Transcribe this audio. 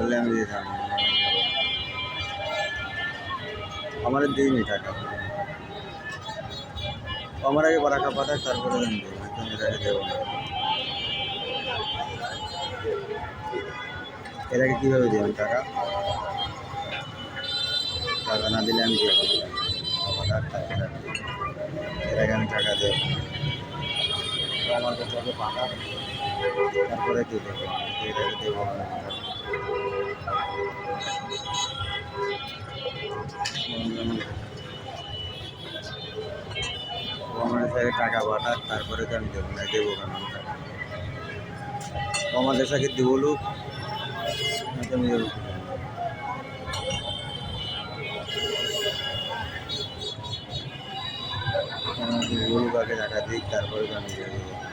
আমি দিতাম আমার দিইনি টাকা আমার আগে টাকা পাঠায় তারপরে আমি দেবো তুমি টাকা দেবো এর আগে কীভাবে দেবেন টাকা? টাকা না দিলে আমি টাকা এর আগে আমি টাকা দেবো আমার কাছে পাঠা তারপরে দিয়ে দেবো আগে দেবো টাকা। তারপরে তো আমি দেবো না দেবো কেন? সাথে দেবো লোক আমি আগে টাকা তারপরে তো আমি দেবো।